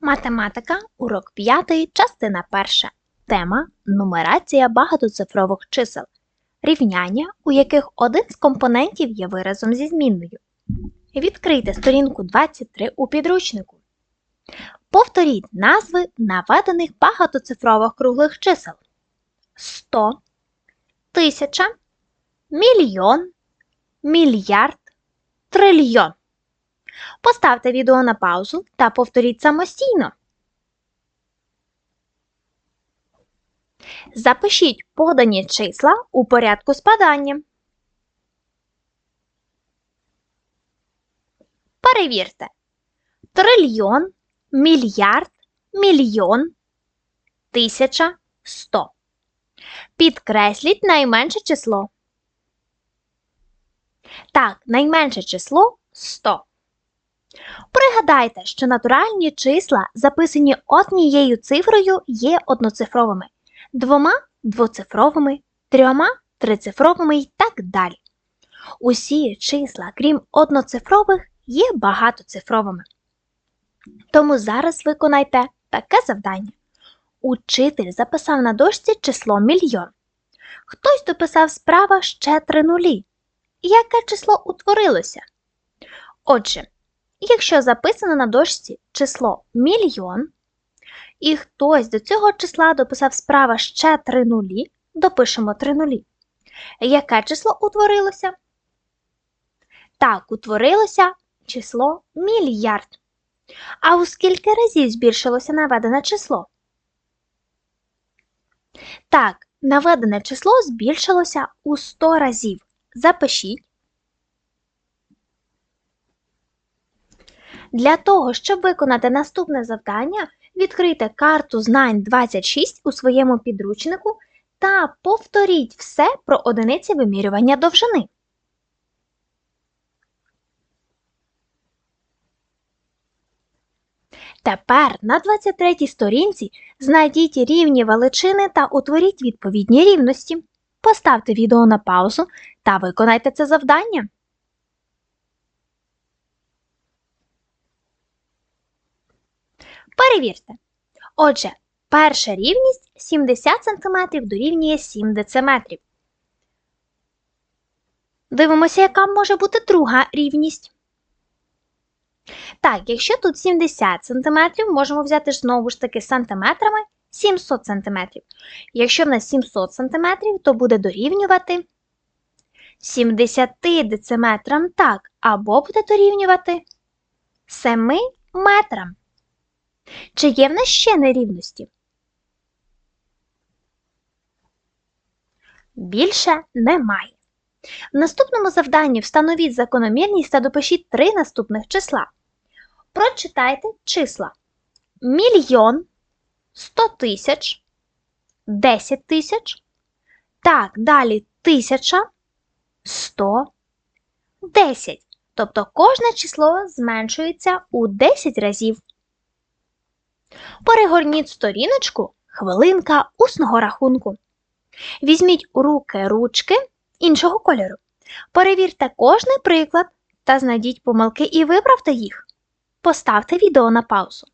Математика, урок 5, частина 1. Тема нумерація багатоцифрових чисел. Рівняння, у яких один з компонентів є виразом зі змінною. Відкрийте сторінку 23 у підручнику. Повторіть назви наведених багатоцифрових круглих чисел: 100, 1000, мільйон, мільярд, трильйон. Поставте відео на паузу та повторіть самостійно. Запишіть подані числа у порядку спадання. Перевірте. Трильйон, мільярд, мільйон, тисяча, сто. Підкресліть найменше число. Так, найменше число 100. Пригадайте, що натуральні числа, записані однією цифрою, є одноцифровими, двома двоцифровими, трьома трицифровими і так далі. Усі числа, крім одноцифрових, є багатоцифровими. Тому зараз виконайте таке завдання. Учитель записав на дошці число мільйон. Хтось дописав справа ще три нулі. Яке число утворилося? Отже, Якщо записано на дошці число мільйон, і хтось до цього числа дописав справа ще три нулі, допишемо три нулі. Яке число утворилося? Так, утворилося число мільярд. А у скільки разів збільшилося наведене число? Так, наведене число збільшилося у 100 разів. Запишіть. Для того, щоб виконати наступне завдання, відкрийте карту знань 26 у своєму підручнику та повторіть все про одиниці вимірювання довжини. Тепер на 23 сторінці знайдіть рівні величини та утворіть відповідні рівності. Поставте відео на паузу та виконайте це завдання. Перевірте. Отже, перша рівність 70 см дорівнює 7 дециметрів. Дивимося, яка може бути друга рівність. Так, якщо тут 70 см, можемо взяти знову ж таки сантиметрами 700 см. Якщо в нас 700 см, то буде дорівнювати 70 дециметрам, так, або буде дорівнювати 7 метрам. Чи є в нас ще нерівності? Більше немає. В наступному завданні встановіть закономірність та допишіть три наступних числа. Прочитайте числа мільйон, сто тисяч, десять тисяч. Так, далі тисяча, сто, десять. Тобто кожне число зменшується у 10 разів. Перегорніть сторіночку хвилинка усного рахунку. Візьміть у руки ручки іншого кольору. Перевірте кожний приклад та знайдіть помилки і виправте їх. Поставте відео на паузу.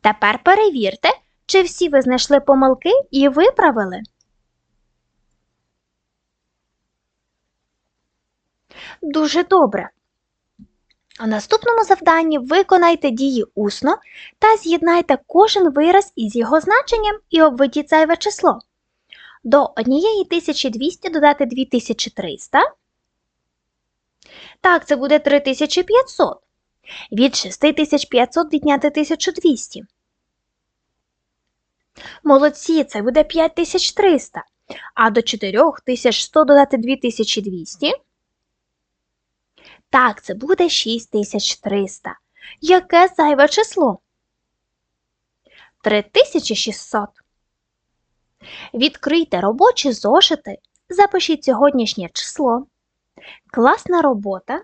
Тепер перевірте, чи всі ви знайшли помилки і виправили. Дуже добре. У наступному завданні виконайте дії усно та з'єднайте кожен вираз із його значенням і обведіть зайве число. До 1200 додати 2300. Так, це буде 3500. Від 6500 відняти 1200. Молодці, це буде 5300. А до 4100 додати 2200. Так, це буде 6300. Яке зайве число? 3600. Відкрийте робочі зошити. Запишіть сьогоднішнє число. Класна робота.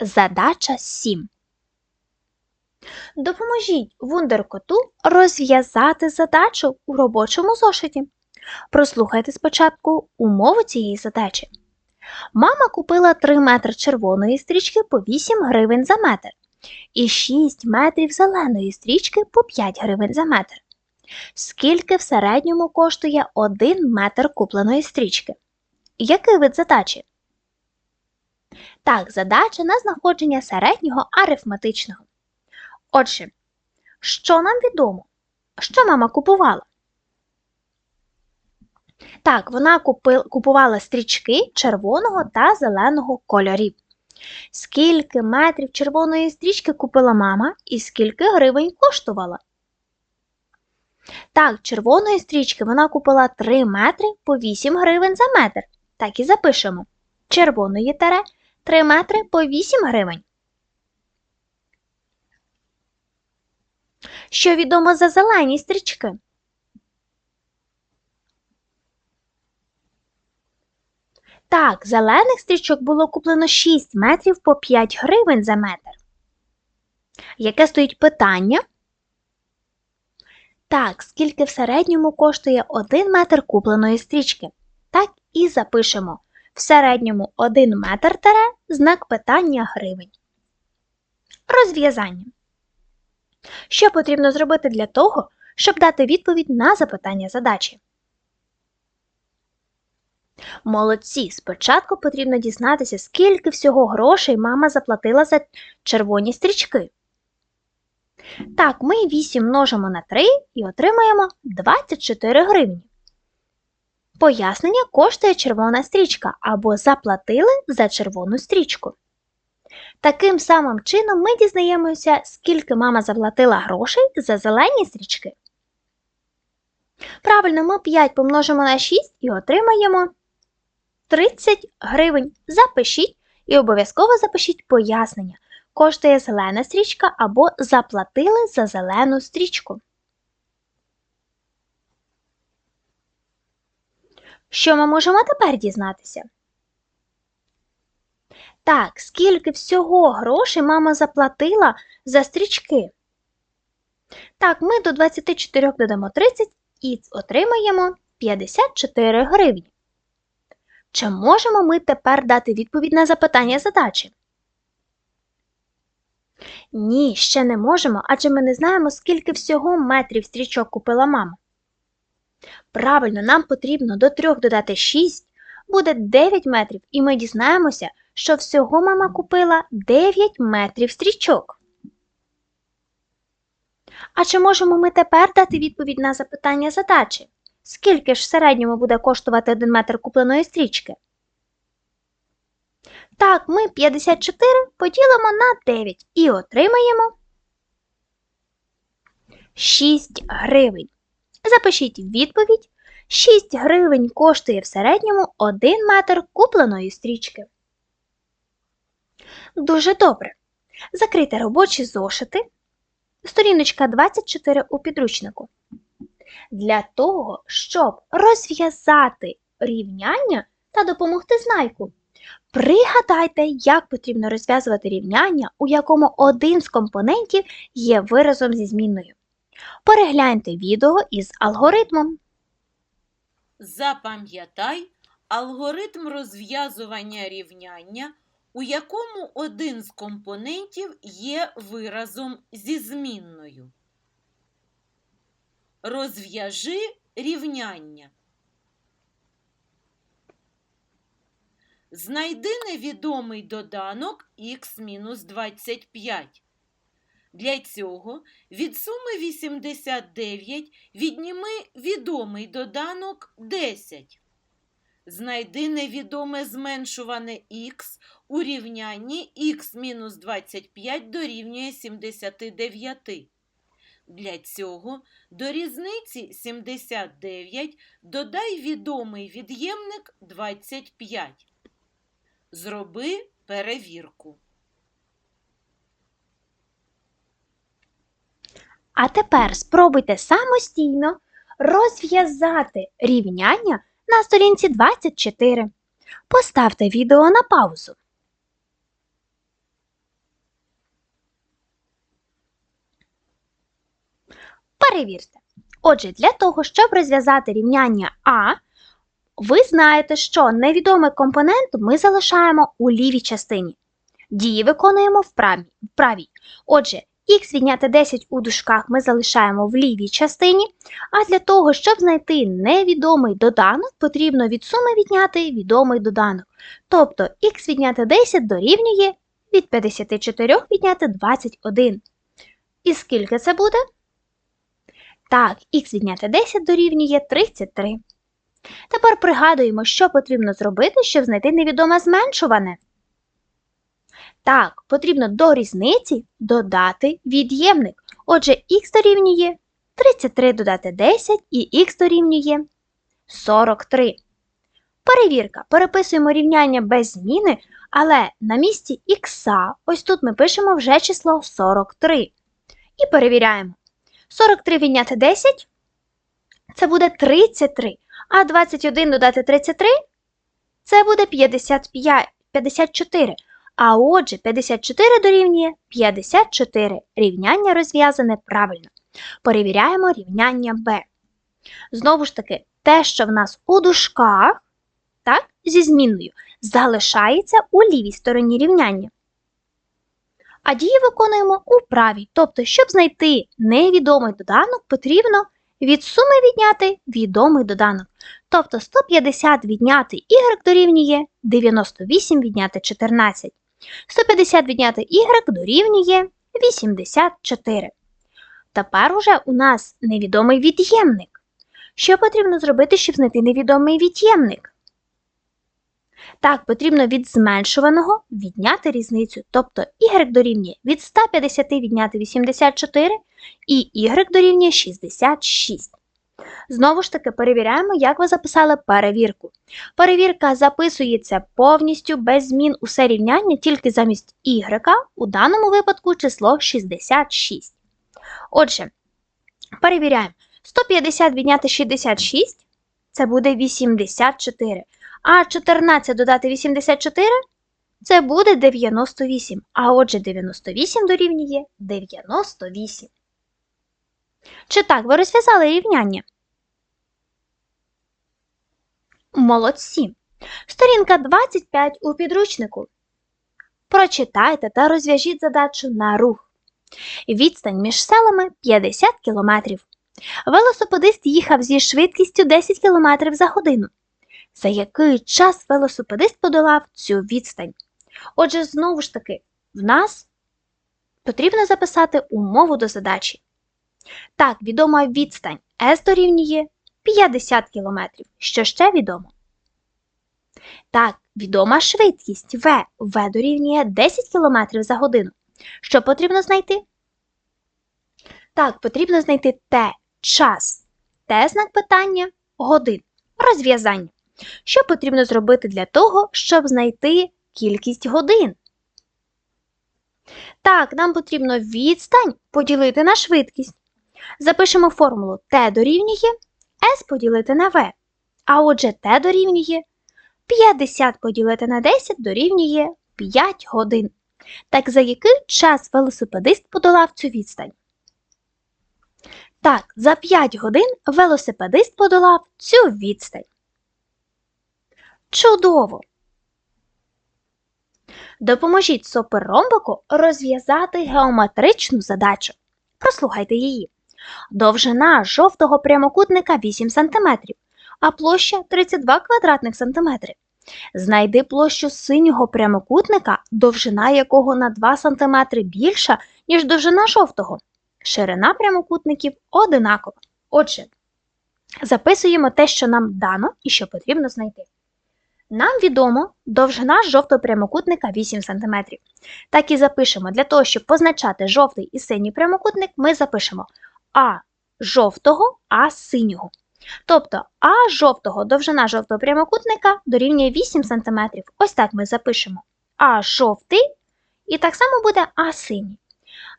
Задача 7. Допоможіть вундеркоту розв'язати задачу у робочому зошиті. Прослухайте спочатку умову цієї задачі. Мама купила 3 метри червоної стрічки по 8 гривень за метр і 6 метрів зеленої стрічки по 5 гривень за метр. Скільки в середньому коштує 1 метр купленої стрічки? Який вид задачі? Так, задача на знаходження середнього арифметичного. Отже, що нам відомо? Що мама купувала? Так, вона купувала стрічки червоного та зеленого кольорів. Скільки метрів червоної стрічки купила мама і скільки гривень коштувала? Так, червоної стрічки вона купила 3 метри по 8 гривень за метр. Так і запишемо. Червоної тере 3 метри по 8 гривень. Що відомо за зелені стрічки? Так, зелених стрічок було куплено 6 метрів по 5 гривень за метр. Яке стоїть питання? Так, скільки в середньому коштує 1 метр купленої стрічки? Так і запишемо. В середньому 1 метр тере знак питання гривень. Розв'язання. Що потрібно зробити для того, щоб дати відповідь на запитання задачі? Молодці! Спочатку потрібно дізнатися, скільки всього грошей мама заплатила за червоні стрічки. Так, ми 8 множимо на 3 і отримаємо 24 гривні. Пояснення коштує червона стрічка або заплатили за червону стрічку. Таким самим чином ми дізнаємося, скільки мама заплатила грошей за зелені стрічки. Правильно, ми 5 помножимо на 6 і отримаємо 30 гривень. Запишіть і обов'язково запишіть пояснення. Коштує зелена стрічка або заплатили за зелену стрічку. Що ми можемо тепер дізнатися? Так, скільки всього грошей мама заплатила за стрічки? Так, ми до 24 додамо 30 і отримаємо 54 гривні. Чи можемо ми тепер дати відповідь на запитання задачі? Ні, ще не можемо, адже ми не знаємо, скільки всього метрів стрічок купила мама. Правильно, нам потрібно до 3 додати 6, буде 9 метрів, і ми дізнаємося, що всього мама купила 9 метрів стрічок. А чи можемо ми тепер дати відповідь на запитання задачі? Скільки ж в середньому буде коштувати 1 метр купленої стрічки? Так, ми 54 поділимо на 9 і отримаємо 6 гривень. Запишіть відповідь. 6 гривень коштує в середньому 1 метр купленої стрічки. Дуже добре. Закрийте робочі зошити. Сторіночка 24 у підручнику. Для того, щоб розв'язати рівняння та допомогти знайку. Пригадайте, як потрібно розв'язувати рівняння, у якому один з компонентів є виразом зі змінною. Перегляньте відео із алгоритмом. Запам'ятай алгоритм розв'язування рівняння, у якому один з компонентів є виразом зі змінною. Розв'яжи рівняння. Знайди невідомий доданок х-25. Для цього від суми 89 відніми відомий доданок 10. Знайди невідоме зменшуване х у рівнянні х-25 дорівнює 79. Для цього до різниці 79 додай відомий від'ємник 25. Зроби перевірку. А тепер спробуйте самостійно розв'язати рівняння на сторінці 24. Поставте відео на паузу. Перевірте. Отже, для того, щоб розв'язати рівняння А, ви знаєте, що невідомий компонент ми залишаємо у лівій частині. Дії виконуємо в правій. Отже, х відняти 10 у дужках ми залишаємо в лівій частині, а для того, щоб знайти невідомий доданок, потрібно від суми відняти відомий доданок. Тобто х відняти 10 дорівнює від 54 відняти 21. І скільки це буде? Так, х відняти 10 дорівнює 33. Тепер пригадуємо, що потрібно зробити, щоб знайти невідоме зменшуване. Так, потрібно до різниці додати від'ємник. Отже, х дорівнює 33 додати 10 і х дорівнює 43. Перевірка. Переписуємо рівняння без зміни, але на місці х, ось тут ми пишемо вже число 43. І перевіряємо. 43 відняти 10 це буде 33. А 21 додати 33 це буде 55, 54. А отже, 54 дорівнює 54. Рівняння розв'язане правильно. Перевіряємо рівняння b. Знову ж таки, те, що в нас у дужках, так, зі змінною, залишається у лівій стороні рівняння. А дії виконуємо у правій. Тобто, щоб знайти невідомий доданок, потрібно від суми відняти відомий доданок. Тобто 150 відняти y дорівнює 98 відняти 14. 150 відняти y дорівнює 84. Тепер уже у нас невідомий від'ємник. Що потрібно зробити, щоб знайти невідомий від'ємник? Так, потрібно від зменшуваного відняти різницю, тобто y дорівнює від 150 відняти 84 і y дорівнює 66. Знову ж таки, перевіряємо, як ви записали перевірку. Перевірка записується повністю без змін усе рівняння тільки замість y, у даному випадку число 66. Отже, перевіряємо. 150 відняти 66 це буде 84. А 14 додати 84 це буде 98. А отже, 98 дорівнює 98. Чи так ви розв'язали рівняння? Молодці. Сторінка 25 у підручнику. Прочитайте та розв'яжіть задачу на рух. Відстань між селами 50 км. Велосипедист їхав зі швидкістю 10 км за годину. За який час велосипедист подолав цю відстань? Отже, знову ж таки, в нас потрібно записати умову до задачі. Так, відома відстань S дорівнює 50 км. Що ще відомо? Так, відома швидкість V. V дорівнює 10 км за годину. Що потрібно знайти? Так, потрібно знайти T час. Т знак питання годин. Розв'язання. Що потрібно зробити для того, щоб знайти кількість годин? Так, нам потрібно відстань поділити на швидкість. Запишемо формулу Т дорівнює S поділити на V. А отже, Т дорівнює 50 поділити на 10 дорівнює 5 годин. Так за який час велосипедист подолав цю відстань? Так, за 5 годин велосипедист подолав цю відстань. Чудово! Допоможіть суперромбику розв'язати геометричну задачу. Прослухайте її. Довжина жовтого прямокутника 8 см, а площа 32 квадратних сантиметри. Знайди площу синього прямокутника, довжина якого на 2 см більша, ніж довжина жовтого. Ширина прямокутників одинакова. Отже, записуємо те, що нам дано і що потрібно знайти. Нам відомо довжина жовтого прямокутника 8 см. Так і запишемо, для того, щоб позначати жовтий і синій прямокутник, ми запишемо А жовтого, А синього. Тобто А жовтого довжина жовтого прямокутника дорівнює 8 см. Ось так ми запишемо А жовтий, і так само буде А синій.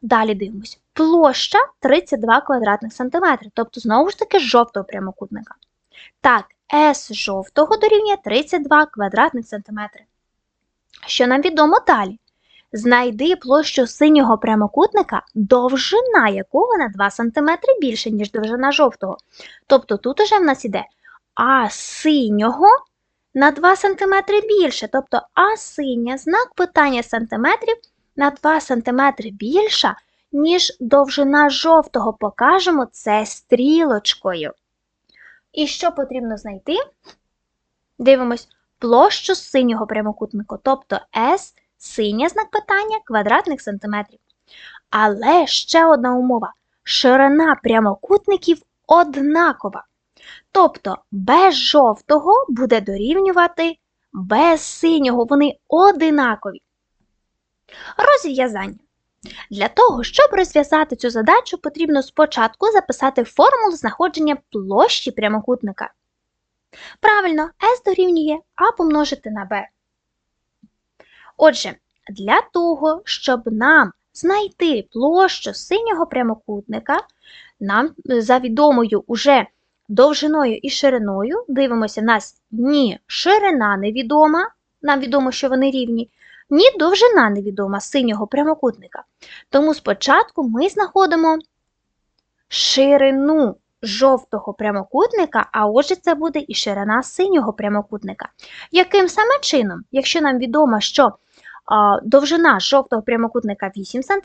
Далі дивимось. Площа 32 квадратних сантиметри, тобто знову ж таки жовтого прямокутника. Так, S жовтого дорівнює 32 квадратних сантиметри. Що нам відомо далі? Знайди площу синього прямокутника, довжина якого на 2 см більше, ніж довжина жовтого. Тобто тут уже в нас іде А синього на 2 см більше. Тобто А синя, знак питання сантиметрів на 2 см більша, ніж довжина жовтого. Покажемо це стрілочкою. І що потрібно знайти? Дивимось площу синього прямокутника, тобто S синя знак питання квадратних сантиметрів. Але ще одна умова: ширина прямокутників однакова. Тобто без жовтого буде дорівнювати без синього, вони одинакові. Розв'язання. Для того, щоб розв'язати цю задачу, потрібно спочатку записати формулу знаходження площі прямокутника. Правильно, S дорівнює А помножити на B. Отже, для того, щоб нам знайти площу синього прямокутника, нам е, за відомою уже довжиною і шириною, дивимося, нас ні ширина невідома, нам відомо, що вони рівні, ні довжина невідома синього прямокутника. Тому спочатку ми знаходимо ширину жовтого прямокутника, а отже, це буде і ширина синього прямокутника. Яким саме чином, якщо нам відомо, що довжина жовтого прямокутника 8 см,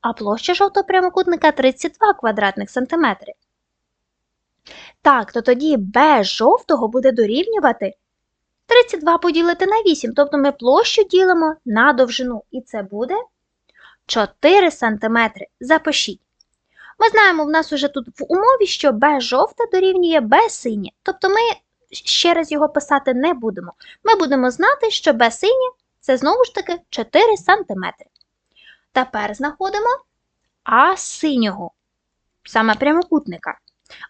а площа жовтого прямокутника 32 квадратних сантиметри. Так, то тоді без жовтого буде дорівнювати 32 поділити на 8, тобто ми площу ділимо на довжину, і це буде 4 см. Запишіть. Ми знаємо, в нас уже тут в умові, що Б жовте дорівнює Б синє, тобто ми ще раз його писати не будемо. Ми будемо знати, що Б синє це знову ж таки 4 см. Тепер знаходимо А синього, саме прямокутника.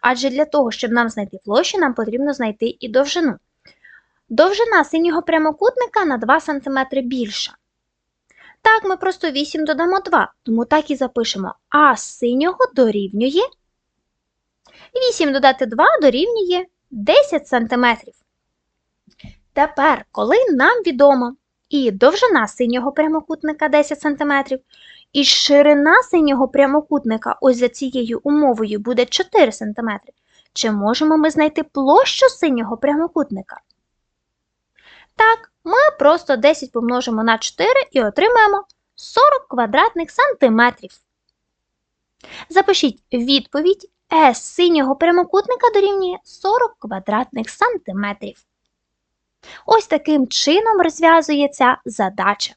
Адже для того, щоб нам знайти площу, нам потрібно знайти і довжину. Довжина синього прямокутника на 2 см більша. Так, ми просто 8 додамо 2, тому так і запишемо А синього дорівнює 8 додати 2 дорівнює 10 см. Тепер, коли нам відомо і довжина синього прямокутника 10 см, і ширина синього прямокутника ось за цією умовою буде 4 см, чи можемо ми знайти площу синього прямокутника? Так, ми просто 10 помножимо на 4 і отримаємо 40 квадратних сантиметрів. Запишіть відповідь S синього прямокутника дорівнює 40 квадратних сантиметрів. Ось таким чином розв'язується задача.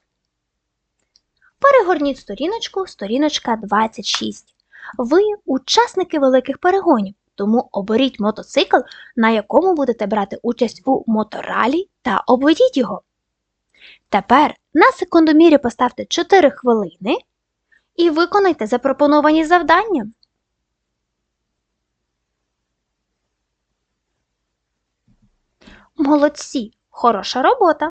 Перегорніть сторіночку, сторіночка 26. Ви учасники великих перегонів, тому оберіть мотоцикл, на якому будете брати участь у моторалі та обведіть його. Тепер на секундомірі поставте 4 хвилини і виконайте запропоновані завдання. Молодці! Хороша робота!